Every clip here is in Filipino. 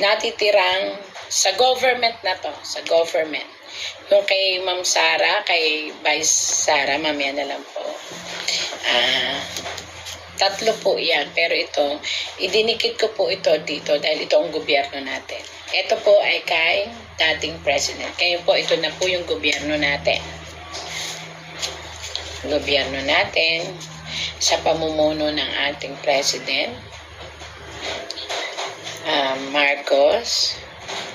natitirang sa government na to, sa government. Yung kay Ma'am Sara, kay Vice Sara, mamaya na lang po. Ah, tatlo po yan. Pero ito, idinikit ko po ito dito dahil ito ang gobyerno natin. Ito po ay kay dating president. Kaya po, ito na po yung gobyerno natin. Gobyerno natin sa pamumuno ng ating president, ah, Marcos.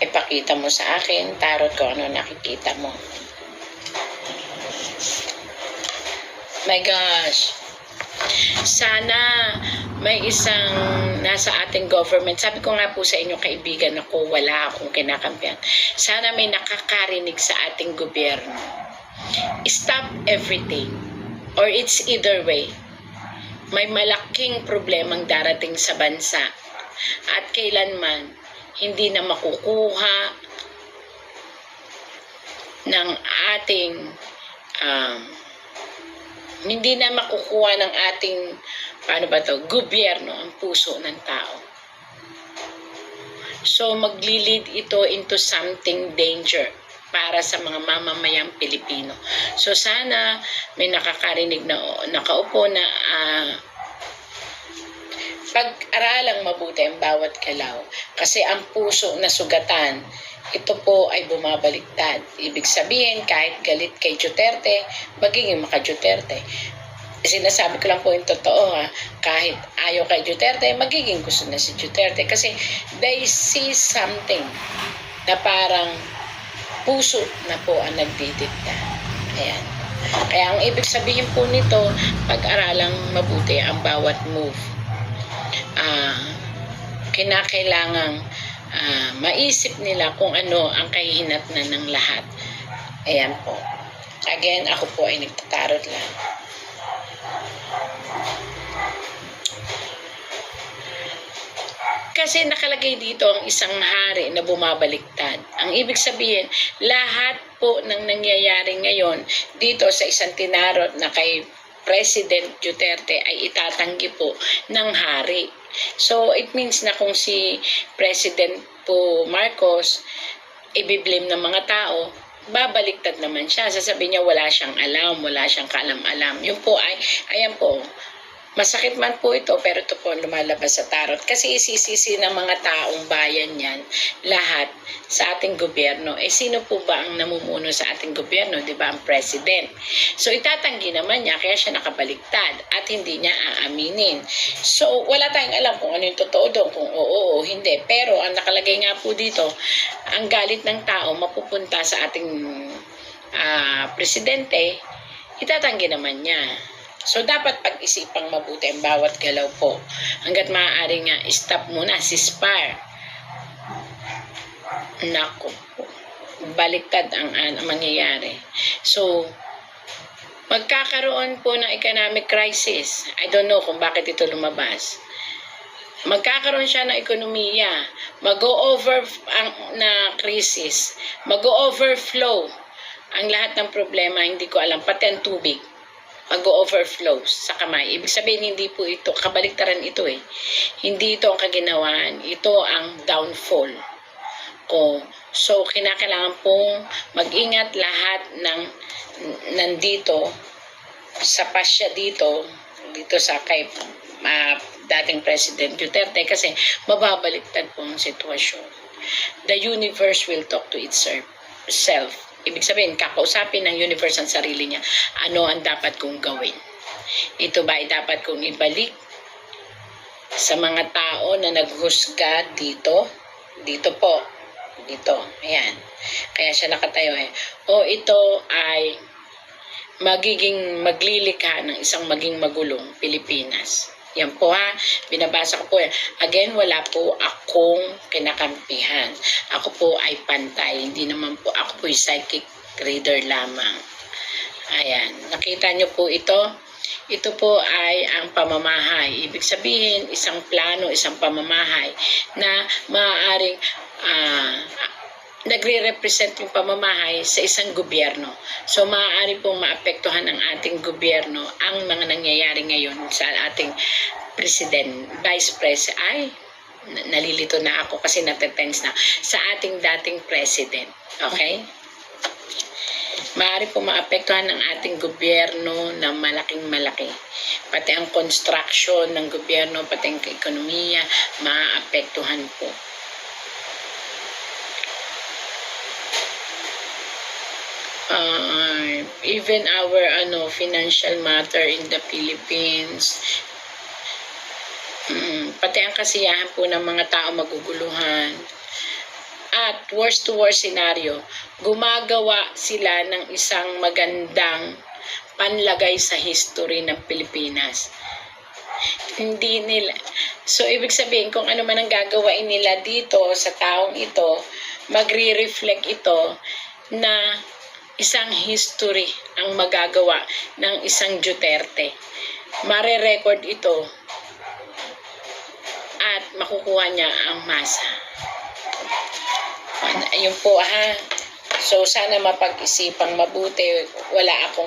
Ipakita mo sa akin, tarot ko ano nakikita mo. My gosh. Sana may isang nasa ating government. Sabi ko nga po sa inyo kaibigan ako, wala akong kinakampihan. Sana may nakakarinig sa ating gobyerno. Stop everything. Or it's either way. May malaking problemang darating sa bansa. At kailanman, hindi na makukuha ng ating um, hindi na makukuha ng ating paano ba to gobyerno ang puso ng tao. So maglilid ito into something danger para sa mga mamamayang Pilipino. So sana may nakakarinig na nakaupo na ah, pag-aralang mabuti ang bawat galaw. Kasi ang puso na sugatan, ito po ay bumabaliktad. Ibig sabihin, kahit galit kay Duterte, magiging maka Duterte. Sinasabi ko lang po yung totoo ha, kahit ayaw kay Duterte, magiging gusto na si Duterte. Kasi they see something na parang puso na po ang nagdidikta. Ayan. Kaya ang ibig sabihin po nito, pag-aralang mabuti ang bawat move ah, kinakailangang ah, maisip nila kung ano ang kahihinatnan ng lahat. Ayan po. Again, ako po ay nagtatarot lang. Kasi nakalagay dito ang isang hari na bumabaliktad. Ang ibig sabihin, lahat po ng nangyayari ngayon dito sa isang tinarot na kay President Duterte ay itatanggi po ng hari. So, it means na kung si President po Marcos ibiblame ng mga tao, babaliktad naman siya. Sasabihin niya wala siyang alam, wala siyang kaalam-alam. Yun po ay, ayan po, Masakit man po ito, pero ito po lumalabas sa tarot. Kasi isisisi ng mga taong bayan yan, lahat sa ating gobyerno. Eh, sino po ba ang namumuno sa ating gobyerno? Di ba? Ang president. So, itatanggi naman niya, kaya siya nakabaliktad at hindi niya aaminin. So, wala tayong alam kung ano yung totoo doon, kung oo o hindi. Pero, ang nakalagay nga po dito, ang galit ng tao mapupunta sa ating ah, presidente, itatanggi naman niya. So, dapat pag-isipang mabuti ang bawat galaw po. Hanggat maaari nga, stop muna, ceasefire. Nako po. Baliktad ang, ang mangyayari. So, magkakaroon po ng economic crisis. I don't know kung bakit ito lumabas. Magkakaroon siya ng ekonomiya. Mag-o-over ang na crisis. Mag-o-overflow ang lahat ng problema, hindi ko alam, pati ang tubig mag-overflow sa kamay. Ibig sabihin, hindi po ito, kabaliktaran ito eh. Hindi ito ang kaginawaan. Ito ang downfall ko. So, kinakailangan pong mag-ingat lahat ng nandito sa pasya dito, dito sa kay ah, dating President Duterte kasi mababaliktad po ang sitwasyon. The universe will talk to itself. Ibig sabihin, kakausapin ng universe ang sarili niya. Ano ang dapat kong gawin? Ito ba ay dapat kong ibalik sa mga tao na naghusga dito? Dito po. Dito. Ayan. Kaya siya nakatayo eh. O ito ay magiging maglilikha ng isang maging magulong Pilipinas. Yan po ha, binabasa ko po. Again, wala po akong kinakampihan. Ako po ay pantay, hindi naman po ako po psychic reader lamang. Ayan, nakita nyo po ito? Ito po ay ang pamamahay. Ibig sabihin, isang plano, isang pamamahay na maaaring ah, nagre-represent yung pamamahay sa isang gobyerno. So, maaari pong maapektuhan ng ating gobyerno ang mga nangyayari ngayon sa ating president, vice president, ay, Nalilito na ako kasi natetense na. Sa ating dating president. Okay? Maaari po maapektuhan ng ating gobyerno na malaking malaki. Pati ang construction ng gobyerno, pati ang ekonomiya, maapektuhan po. Uh, even our ano financial matter in the Philippines mm, pati ang kasiyahan po ng mga tao maguguluhan. At worst to worst scenario gumagawa sila ng isang magandang panlagay sa history ng Pilipinas. Hindi nila so ibig sabihin kung ano man ang gagawain nila dito sa taong ito magre-reflect ito na isang history ang magagawa ng isang Duterte. Mare-record ito at makukuha niya ang masa. Ayun po ha. So sana mapag-isipang mabuti. Wala akong